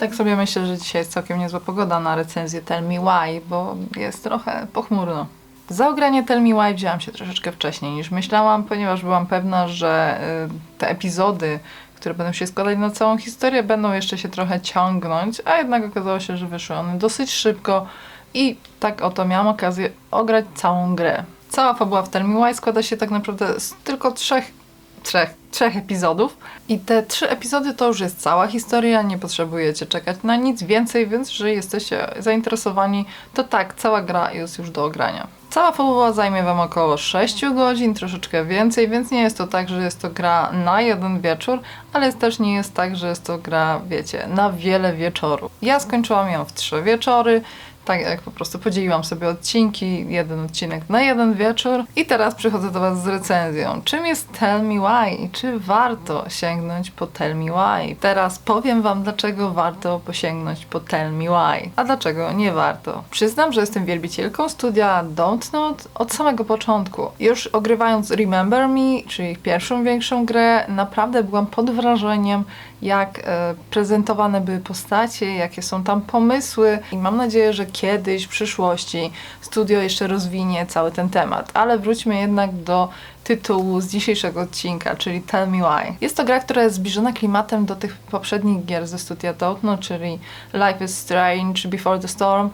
Tak sobie myślę, że dzisiaj jest całkiem niezła pogoda na recenzję Tell Me Why, bo jest trochę pochmurno. Za ogranie Tell Me Why wzięłam się troszeczkę wcześniej niż myślałam, ponieważ byłam pewna, że y, te epizody, które będą się składać na całą historię, będą jeszcze się trochę ciągnąć, a jednak okazało się, że wyszły one dosyć szybko i tak oto miałam okazję ograć całą grę. Cała fabuła w Tell Me Why składa się tak naprawdę z tylko trzech trzech, trzech epizodów. I te trzy epizody to już jest cała historia, nie potrzebujecie czekać na nic więcej, więc jeżeli jesteście zainteresowani, to tak, cała gra jest już do ogrania. Cała fabuła zajmie Wam około 6 godzin, troszeczkę więcej, więc nie jest to tak, że jest to gra na jeden wieczór, ale też nie jest tak, że jest to gra, wiecie, na wiele wieczorów. Ja skończyłam ją w trzy wieczory, tak jak po prostu podzieliłam sobie odcinki, jeden odcinek na jeden wieczór i teraz przychodzę do Was z recenzją. Czym jest Tell Me Why i czy warto sięgnąć po Tell Me Why? Teraz powiem Wam, dlaczego warto posięgnąć po Tell Me Why, a dlaczego nie warto. Przyznam, że jestem wielbicielką studia Dontnod od samego początku. Już ogrywając Remember Me, czyli pierwszą większą grę, naprawdę byłam pod wrażeniem, jak e, prezentowane były postacie, jakie są tam pomysły i mam nadzieję, że kiedyś, w przyszłości studio jeszcze rozwinie cały ten temat. Ale wróćmy jednak do tytułu z dzisiejszego odcinka, czyli Tell Me Why. Jest to gra, która jest zbliżona klimatem do tych poprzednich gier ze studia Dontno, czyli Life is Strange, Before the Storm,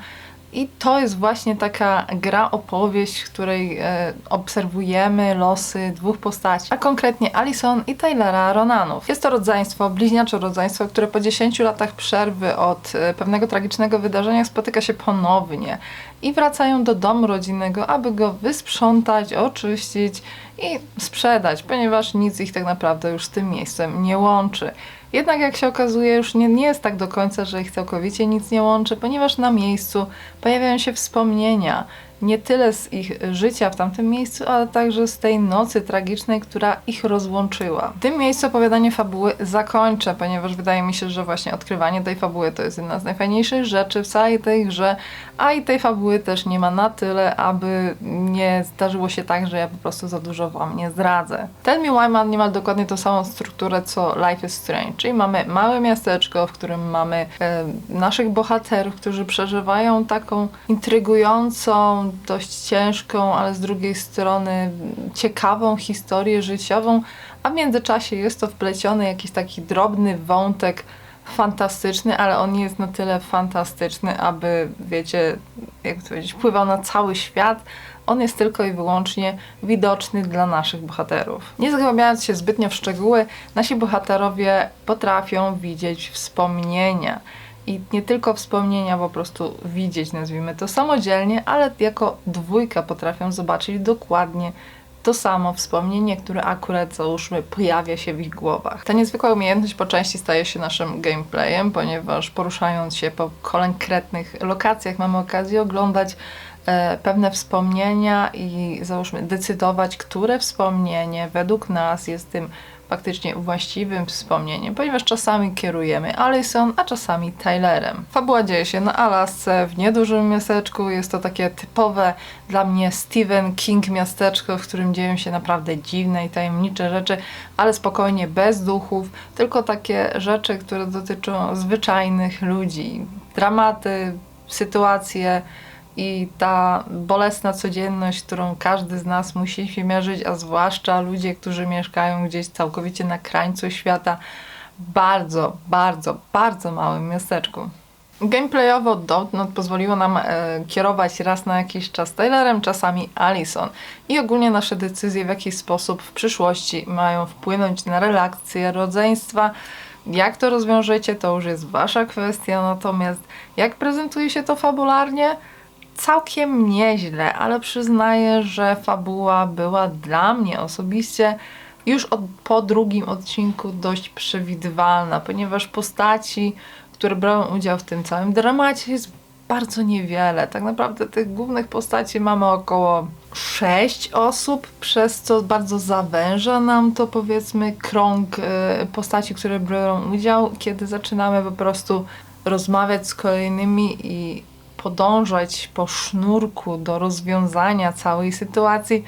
i to jest właśnie taka gra, opowieść, w której e, obserwujemy losy dwóch postaci, a konkretnie Alison i Taylora Ronanów. Jest to rodzeństwo, bliźniacze rodzeństwo, które po 10 latach przerwy od e, pewnego tragicznego wydarzenia spotyka się ponownie i wracają do domu rodzinnego, aby go wysprzątać, oczyścić i sprzedać, ponieważ nic ich tak naprawdę już z tym miejscem nie łączy. Jednak jak się okazuje, już nie, nie jest tak do końca, że ich całkowicie nic nie łączy, ponieważ na miejscu pojawiają się wspomnienia, nie tyle z ich życia w tamtym miejscu, ale także z tej nocy tragicznej, która ich rozłączyła. W tym miejscu opowiadanie fabuły zakończę, ponieważ wydaje mi się, że właśnie odkrywanie tej fabuły to jest jedna z najfajniejszych rzeczy w całej tej grze, a i tej fabuły też nie ma na tyle, aby nie zdarzyło się tak, że ja po prostu za dużo wam nie zdradzę. Ten Me ma niemal dokładnie tą samą strukturę co Life is Strange, czyli mamy małe miasteczko, w którym mamy e, naszych bohaterów, którzy przeżywają taką intrygującą, dość ciężką, ale z drugiej strony ciekawą historię życiową, a w międzyczasie jest to wpleciony jakiś taki drobny wątek fantastyczny, ale on jest na tyle fantastyczny, aby, wiecie, jak to powiedzieć, wpływał na cały świat. On jest tylko i wyłącznie widoczny dla naszych bohaterów. Nie zagłębiając się zbytnio w szczegóły, nasi bohaterowie potrafią widzieć wspomnienia i nie tylko wspomnienia po prostu widzieć, nazwijmy to samodzielnie, ale jako dwójka potrafią zobaczyć dokładnie to samo wspomnienie, które akurat załóżmy pojawia się w ich głowach. Ta niezwykła umiejętność po części staje się naszym gameplayem, ponieważ poruszając się po konkretnych lokacjach mamy okazję oglądać e, pewne wspomnienia i załóżmy decydować, które wspomnienie według nas jest tym faktycznie właściwym wspomnieniem, ponieważ czasami kierujemy Alison, a czasami Tylerem. Fabuła dzieje się na Alasce, w niedużym miasteczku. Jest to takie typowe dla mnie Stephen King miasteczko, w którym dzieją się naprawdę dziwne i tajemnicze rzeczy, ale spokojnie, bez duchów, tylko takie rzeczy, które dotyczą zwyczajnych ludzi. Dramaty, sytuacje, i ta bolesna codzienność, którą każdy z nas musi się mierzyć, a zwłaszcza ludzie, którzy mieszkają gdzieś całkowicie na krańcu świata, bardzo, bardzo, bardzo małym miasteczku. Gameplayowo Dontnod pozwoliło nam e, kierować raz na jakiś czas Taylorem, czasami Alison. I ogólnie nasze decyzje w jakiś sposób w przyszłości mają wpłynąć na relacje rodzeństwa. Jak to rozwiążecie, to już jest wasza kwestia, natomiast jak prezentuje się to fabularnie, całkiem nieźle, ale przyznaję, że fabuła była dla mnie osobiście już od, po drugim odcinku dość przewidywalna, ponieważ postaci, które brały udział w tym całym dramacie jest bardzo niewiele. Tak naprawdę tych głównych postaci mamy około 6 osób, przez co bardzo zawęża nam to powiedzmy krąg y, postaci, które biorą udział, kiedy zaczynamy po prostu rozmawiać z kolejnymi i podążać po sznurku do rozwiązania całej sytuacji,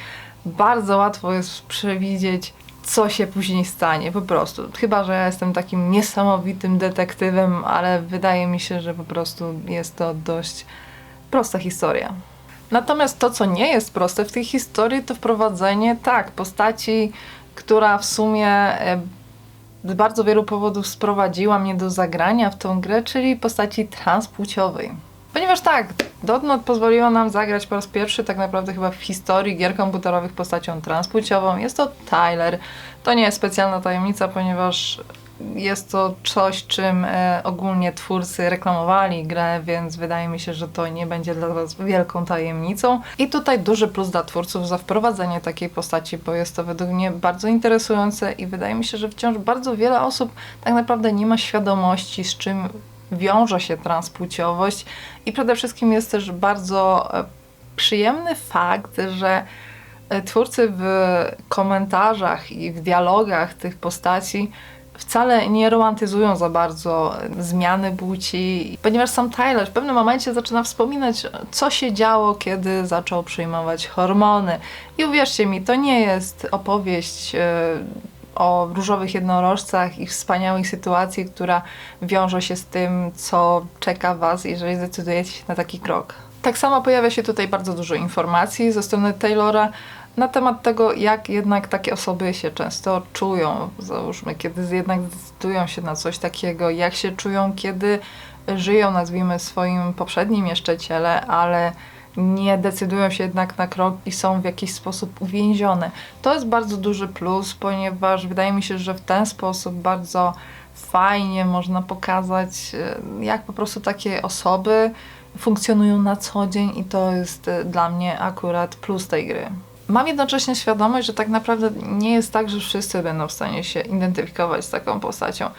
bardzo łatwo jest przewidzieć, co się później stanie, po prostu. Chyba, że ja jestem takim niesamowitym detektywem, ale wydaje mi się, że po prostu jest to dość prosta historia. Natomiast to, co nie jest proste w tej historii, to wprowadzenie, tak, postaci, która w sumie e, z bardzo wielu powodów sprowadziła mnie do zagrania w tą grę, czyli postaci transpłciowej. Ponieważ tak, Dotnod pozwoliło nam zagrać po raz pierwszy tak naprawdę chyba w historii gier komputerowych postacią transpłciową. Jest to Tyler. To nie jest specjalna tajemnica, ponieważ jest to coś, czym e, ogólnie twórcy reklamowali grę, więc wydaje mi się, że to nie będzie dla Was wielką tajemnicą. I tutaj duży plus dla twórców za wprowadzenie takiej postaci, bo jest to według mnie bardzo interesujące i wydaje mi się, że wciąż bardzo wiele osób tak naprawdę nie ma świadomości, z czym wiąże się transpłciowość i przede wszystkim jest też bardzo e, przyjemny fakt, że e, twórcy w komentarzach i w dialogach tych postaci wcale nie romantyzują za bardzo zmiany płci, ponieważ sam Tyler w pewnym momencie zaczyna wspominać, co się działo, kiedy zaczął przyjmować hormony. I uwierzcie mi, to nie jest opowieść e, o różowych jednorożcach i wspaniałej sytuacji, która wiąże się z tym, co czeka Was, jeżeli zdecydujecie się na taki krok. Tak samo pojawia się tutaj bardzo dużo informacji ze strony Taylora na temat tego, jak jednak takie osoby się często czują. Załóżmy, kiedy jednak zdecydują się na coś takiego, jak się czują, kiedy żyją, nazwijmy, swoim poprzednim jeszcze ciele, ale nie decydują się jednak na krok i są w jakiś sposób uwięzione. To jest bardzo duży plus, ponieważ wydaje mi się, że w ten sposób bardzo fajnie można pokazać, e, jak po prostu takie osoby funkcjonują na co dzień i to jest e, dla mnie akurat plus tej gry. Mam jednocześnie świadomość, że tak naprawdę nie jest tak, że wszyscy będą w stanie się identyfikować z taką postacią.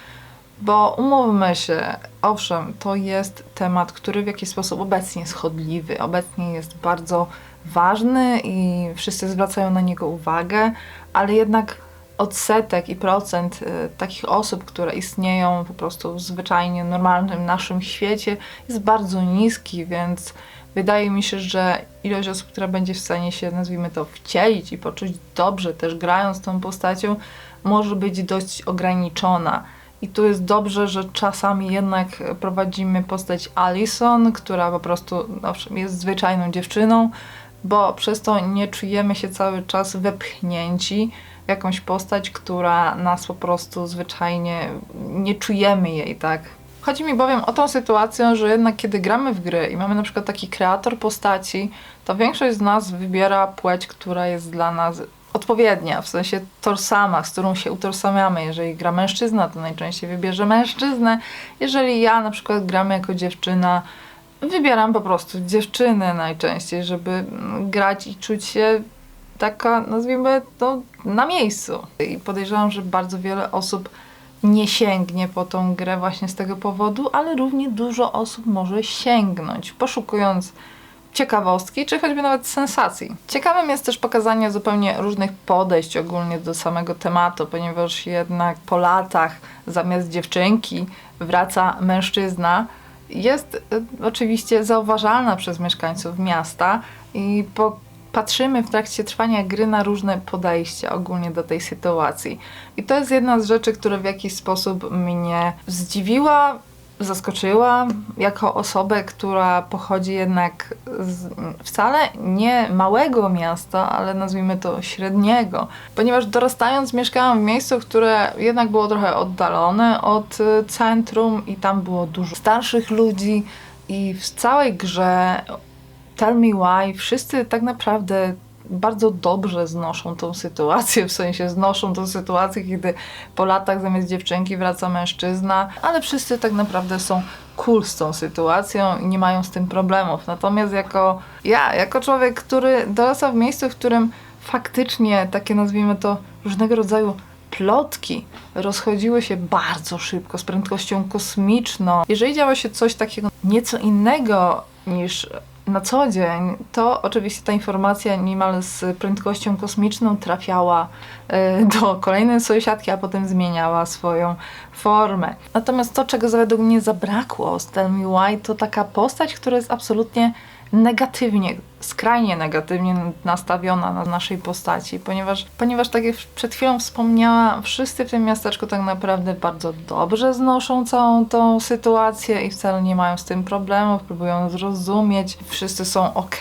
Bo umówmy się, owszem, to jest temat, który w jakiś sposób obecnie jest chodliwy, obecnie jest bardzo ważny i wszyscy zwracają na niego uwagę, ale jednak odsetek i procent y, takich osób, które istnieją po prostu w zwyczajnie normalnym naszym świecie jest bardzo niski, więc wydaje mi się, że ilość osób, która będzie w stanie się, nazwijmy to, wcielić i poczuć dobrze też grając tą postacią, może być dość ograniczona. I tu jest dobrze, że czasami jednak prowadzimy postać Alison, która po prostu owszem, jest zwyczajną dziewczyną, bo przez to nie czujemy się cały czas wepchnięci w jakąś postać, która nas po prostu zwyczajnie nie czujemy jej, tak? Chodzi mi bowiem o tą sytuację, że jednak kiedy gramy w gry i mamy na przykład taki kreator postaci, to większość z nas wybiera płeć, która jest dla nas odpowiednia, w sensie torsama, z którą się utorsamiamy. Jeżeli gra mężczyzna, to najczęściej wybierze mężczyznę. Jeżeli ja na przykład gram jako dziewczyna, wybieram po prostu dziewczynę najczęściej, żeby grać i czuć się taka, nazwijmy to, na miejscu. I podejrzewam, że bardzo wiele osób nie sięgnie po tą grę właśnie z tego powodu, ale równie dużo osób może sięgnąć, poszukując ciekawostki, czy choćby nawet sensacji. Ciekawym jest też pokazanie zupełnie różnych podejść ogólnie do samego tematu, ponieważ jednak po latach zamiast dziewczynki wraca mężczyzna, jest y, oczywiście zauważalna przez mieszkańców miasta i po patrzymy w trakcie trwania gry na różne podejścia ogólnie do tej sytuacji. I to jest jedna z rzeczy, która w jakiś sposób mnie zdziwiła, zaskoczyła jako osobę, która pochodzi jednak z wcale nie małego miasta, ale nazwijmy to średniego. Ponieważ dorastając mieszkałam w miejscu, które jednak było trochę oddalone od y, centrum i tam było dużo starszych ludzi i w całej grze Tell Me Why wszyscy tak naprawdę bardzo dobrze znoszą tą sytuację, w sensie znoszą tą sytuację, kiedy po latach zamiast dziewczynki wraca mężczyzna, ale wszyscy tak naprawdę są cool z tą sytuacją i nie mają z tym problemów. Natomiast jako ja, jako człowiek, który dorasta w miejscu, w którym faktycznie takie nazwijmy to różnego rodzaju plotki rozchodziły się bardzo szybko, z prędkością kosmiczną. Jeżeli działo się coś takiego nieco innego niż na co dzień, to oczywiście ta informacja niemal z prędkością kosmiczną trafiała e, do kolejnej sąsiadki, a potem zmieniała swoją formę. Natomiast to, czego według mnie zabrakło Me Why, to taka postać, która jest absolutnie negatywnie, skrajnie negatywnie nastawiona na naszej postaci, ponieważ, ponieważ tak jak przed chwilą wspomniałam, wszyscy w tym miasteczku tak naprawdę bardzo dobrze znoszą całą tą sytuację i wcale nie mają z tym problemów, próbują zrozumieć, wszyscy są ok.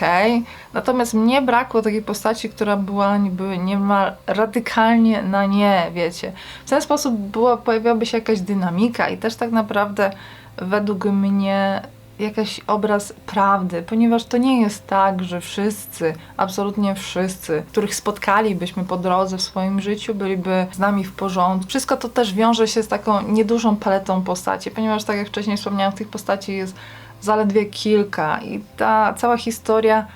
Natomiast mnie brakło takiej postaci, która była niby niemal radykalnie na nie, wiecie. W ten sposób była, pojawiłaby się jakaś dynamika i też tak naprawdę według mnie jakiś obraz prawdy, ponieważ to nie jest tak, że wszyscy, absolutnie wszyscy, których spotkalibyśmy po drodze w swoim życiu, byliby z nami w porządku. Wszystko to też wiąże się z taką niedużą paletą postaci, ponieważ tak jak wcześniej wspomniałam, tych postaci jest zaledwie kilka i ta cała historia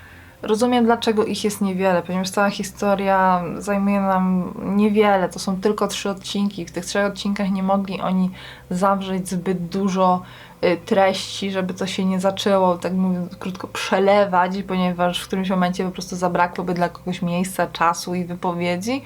Rozumiem, dlaczego ich jest niewiele, ponieważ cała historia zajmuje nam niewiele. To są tylko trzy odcinki. W tych trzech odcinkach nie mogli oni zawrzeć zbyt dużo y, treści, żeby to się nie zaczęło, tak mówiąc krótko, przelewać, ponieważ w którymś momencie po prostu zabrakłoby dla kogoś miejsca, czasu i wypowiedzi.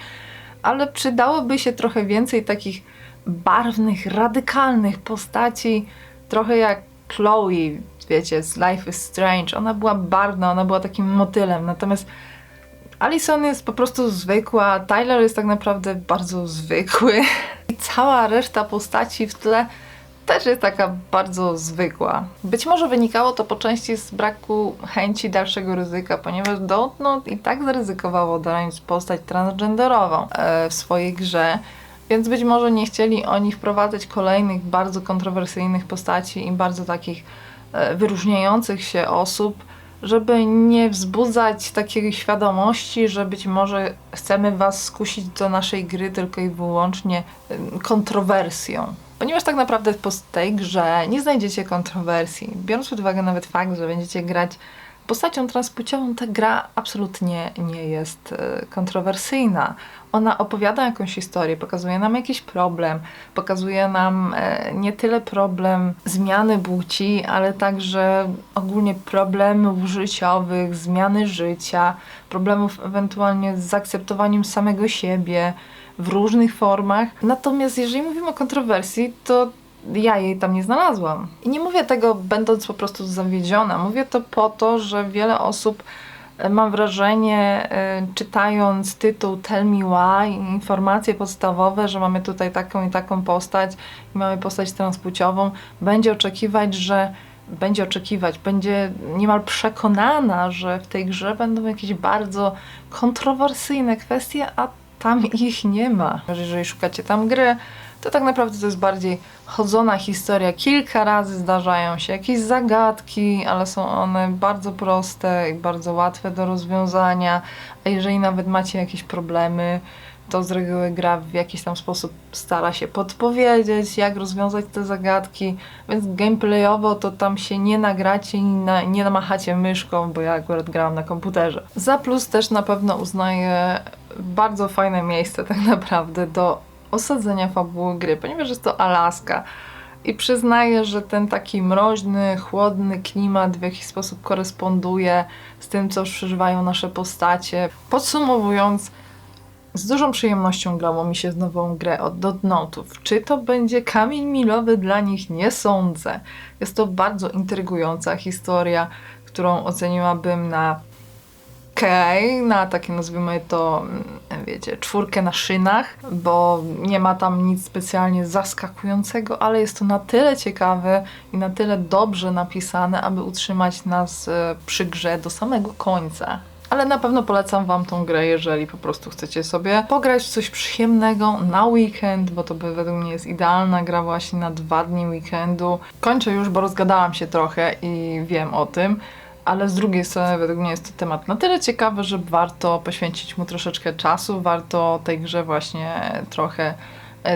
Ale przydałoby się trochę więcej takich barwnych, radykalnych postaci, trochę jak Chloe, wiecie, z Life is Strange. Ona była barwna, ona była takim motylem, natomiast Alison jest po prostu zwykła, Tyler jest tak naprawdę bardzo zwykły i cała reszta postaci w tle też jest taka bardzo zwykła. Być może wynikało to po części z braku chęci dalszego ryzyka, ponieważ Dontnod i tak zaryzykowało dając postać transgenderową e, w swojej grze, więc być może nie chcieli oni wprowadzać kolejnych bardzo kontrowersyjnych postaci i bardzo takich wyróżniających się osób, żeby nie wzbudzać takiej świadomości, że być może chcemy Was skusić do naszej gry tylko i wyłącznie kontrowersją. Ponieważ tak naprawdę po tej grze nie znajdziecie kontrowersji. Biorąc pod uwagę nawet fakt, że będziecie grać postacią transpłciową, ta gra absolutnie nie jest e, kontrowersyjna ona opowiada jakąś historię, pokazuje nam jakiś problem, pokazuje nam e, nie tyle problem zmiany płci, ale także ogólnie problemów życiowych, zmiany życia, problemów ewentualnie z zaakceptowaniem samego siebie w różnych formach. Natomiast jeżeli mówimy o kontrowersji, to ja jej tam nie znalazłam. I nie mówię tego będąc po prostu zawiedziona. Mówię to po to, że wiele osób mam wrażenie, y, czytając tytuł Tell Me Why, informacje podstawowe, że mamy tutaj taką i taką postać i mamy postać transpłciową, będzie oczekiwać, że będzie oczekiwać, będzie niemal przekonana, że w tej grze będą jakieś bardzo kontrowersyjne kwestie, a tam ich nie ma. Jeżeli szukacie tam gry, to tak naprawdę to jest bardziej chodzona historia. Kilka razy zdarzają się jakieś zagadki, ale są one bardzo proste i bardzo łatwe do rozwiązania. A jeżeli nawet macie jakieś problemy, to z reguły gra w jakiś tam sposób stara się podpowiedzieć, jak rozwiązać te zagadki, więc gameplayowo to tam się nie nagracie na, nie namachacie myszką, bo ja akurat grałam na komputerze. Za plus też na pewno uznaję bardzo fajne miejsce tak naprawdę do osadzenia fabuły gry, ponieważ jest to Alaska. I przyznaję, że ten taki mroźny, chłodny klimat w jakiś sposób koresponduje z tym, co przeżywają nasze postacie. Podsumowując, z dużą przyjemnością grało mi się z nową grę od Dotnotów. Czy to będzie kamień milowy dla nich? Nie sądzę. Jest to bardzo intrygująca historia, którą oceniłabym na okej, na takie nazwijmy to, mm, wiecie, czwórkę na szynach, bo nie ma tam nic specjalnie zaskakującego, ale jest to na tyle ciekawe i na tyle dobrze napisane, aby utrzymać nas e, przy grze do samego końca. Ale na pewno polecam Wam tą grę, jeżeli po prostu chcecie sobie pograć w coś przyjemnego na weekend, bo to by według mnie jest idealna gra właśnie na dwa dni weekendu. Kończę już, bo rozgadałam się trochę i wiem o tym ale z drugiej strony według mnie jest to temat na tyle ciekawy, że warto poświęcić mu troszeczkę czasu, warto tej grze właśnie trochę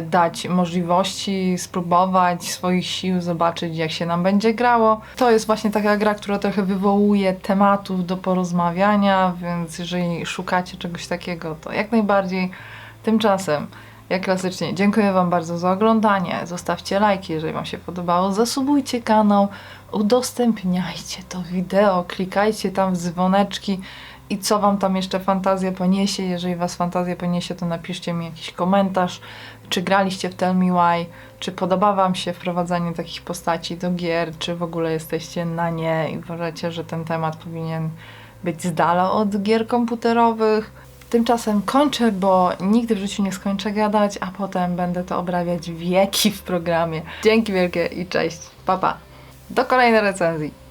dać możliwości, spróbować swoich sił, zobaczyć jak się nam będzie grało. To jest właśnie taka gra, która trochę wywołuje tematów do porozmawiania, więc jeżeli szukacie czegoś takiego, to jak najbardziej. Tymczasem jak klasycznie, dziękuję Wam bardzo za oglądanie. Zostawcie lajki, jeżeli Wam się podobało. Zasubujcie kanał, udostępniajcie to wideo, klikajcie tam w dzwoneczki i co Wam tam jeszcze fantazja poniesie. Jeżeli Was fantazja poniesie, to napiszcie mi jakiś komentarz, czy graliście w Tell Me Why, czy podoba Wam się wprowadzanie takich postaci do gier, czy w ogóle jesteście na nie i uważacie, że ten temat powinien być z dala od gier komputerowych. Tymczasem kończę, bo nigdy w życiu nie skończę gadać, a potem będę to obrabiać wieki w programie. Dzięki wielkie i cześć. Pa, pa. Do kolejnej recenzji.